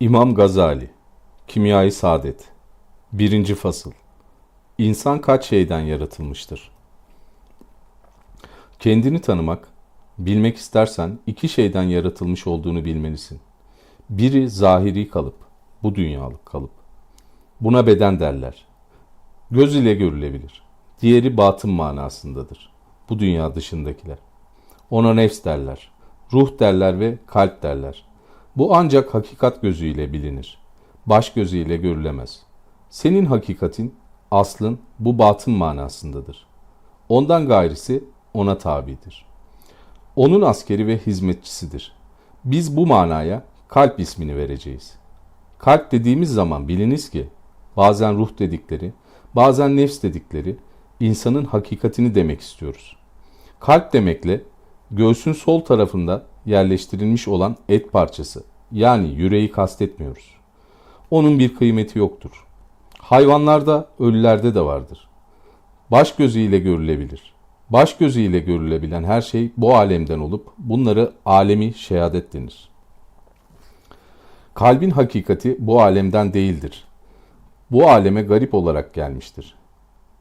İmam Gazali Kimyayı Saadet 1. Fasıl İnsan kaç şeyden yaratılmıştır? Kendini tanımak, bilmek istersen iki şeyden yaratılmış olduğunu bilmelisin. Biri zahiri kalıp, bu dünyalık kalıp. Buna beden derler. Göz ile görülebilir. Diğeri batın manasındadır. Bu dünya dışındakiler. Ona nefs derler. Ruh derler ve kalp derler. Bu ancak hakikat gözüyle bilinir. Baş gözüyle görülemez. Senin hakikatin, aslın bu batın manasındadır. Ondan gayrisi ona tabidir. Onun askeri ve hizmetçisidir. Biz bu manaya kalp ismini vereceğiz. Kalp dediğimiz zaman biliniz ki bazen ruh dedikleri, bazen nefs dedikleri insanın hakikatini demek istiyoruz. Kalp demekle göğsün sol tarafında yerleştirilmiş olan et parçası yani yüreği kastetmiyoruz. Onun bir kıymeti yoktur. Hayvanlarda, ölülerde de vardır. Baş gözüyle görülebilir. Baş gözüyle görülebilen her şey bu alemden olup bunları alemi şehadet denir. Kalbin hakikati bu alemden değildir. Bu aleme garip olarak gelmiştir.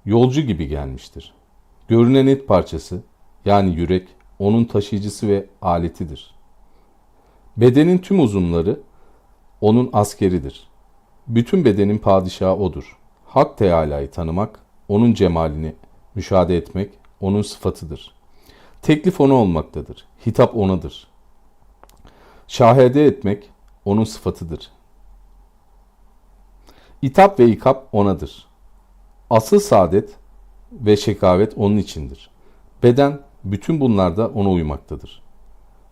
Yolcu gibi gelmiştir. Görünen et parçası yani yürek onun taşıyıcısı ve aletidir. Bedenin tüm uzunları onun askeridir. Bütün bedenin padişahı odur. Hak Teala'yı tanımak, onun cemalini müşahede etmek onun sıfatıdır. Teklif ona olmaktadır. Hitap onadır. Şahede etmek onun sıfatıdır. İtap ve ikap onadır. Asıl saadet ve şekavet onun içindir. Beden bütün bunlarda ona uymaktadır.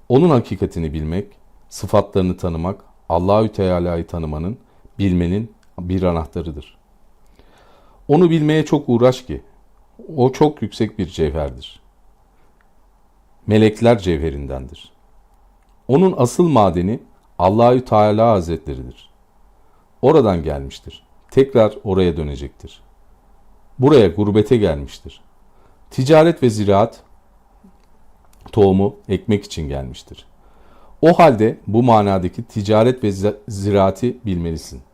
Onun hakikatini bilmek, sıfatlarını tanımak, Allahü Teala'yı tanımanın, bilmenin bir anahtarıdır. Onu bilmeye çok uğraş ki o çok yüksek bir cevherdir. Melekler cevherindendir. Onun asıl madeni Allahü Teala Hazretleridir. Oradan gelmiştir. Tekrar oraya dönecektir. Buraya gurbete gelmiştir. Ticaret ve ziraat tohumu ekmek için gelmiştir. O halde bu manadaki ticaret ve ziraati bilmelisin.''